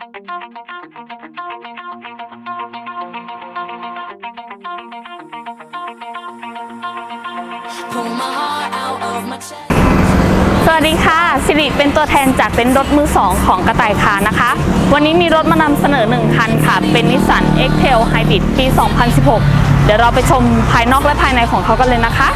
สวัสดีค่ะ สิริเป็นตัวแทนจากเต็นท์รถมือ 2 ของกระต่ายคานะคะ วันนี้มีรถมานำเสนอ 1 คันค่ะ เป็นนิสสัน X-Trail Hybrid ปี 2016 เดี๋ยวเราไปชมภายนอกและภายในของเขากันเลยนะคะ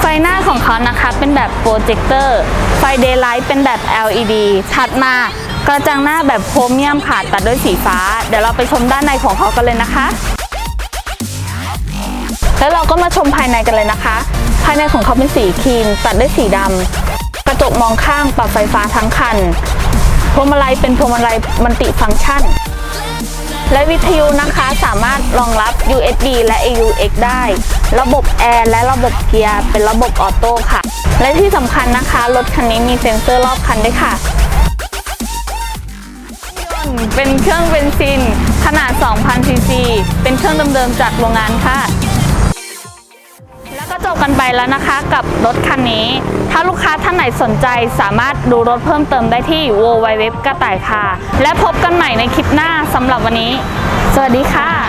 ไฟหน้าของเขานะคะเป็นแบบโปรเจคเตอร์ ไฟเดย์ไลท์เป็นแบบ LED ถัดมาก กระจังหน้าแบบโครเมียมค่ะตัดด้วยสีฟ้า เดี๋ยวเราไปชมด้านในของเขากันเลยนะคะ แล้วเราก็มาชมภายในกันเลยนะคะ ภายในของเขาเป็นสีครีม ตัดด้วยสีดำกระจกมองข้างปรับไฟฟ้าทั้งคันพวงมาลัยเป็นพวงมาลัยมัลติฟังก์ชัน และวิทยุนะคะสามารถรองรับ USB และ AUX ได้ ระบบแอร์และระบบเกียร์เป็นระบบออโต้ค่ะ และที่สำคัญนะคะ รถคันนี้มีเซ็นเซอร์รอบคันด้วยค่ะ เป็นเครื่องเบนซิน ขนาด 2,000ซีซี เป็นเครื่องเดิมๆจากโรงงานค่ะ แล้วก็จบกันไปแล้วนะคะกับรถคันนี้ ถ้าลูกค้าท่านไหนสนใจสามารถดูรถเพิ่มเติมได้ที่ www กระต่ายค่ะ และพบกันใหม่ในคลิปหน้าสำหรับวันนี้ สวัสดีค่ะ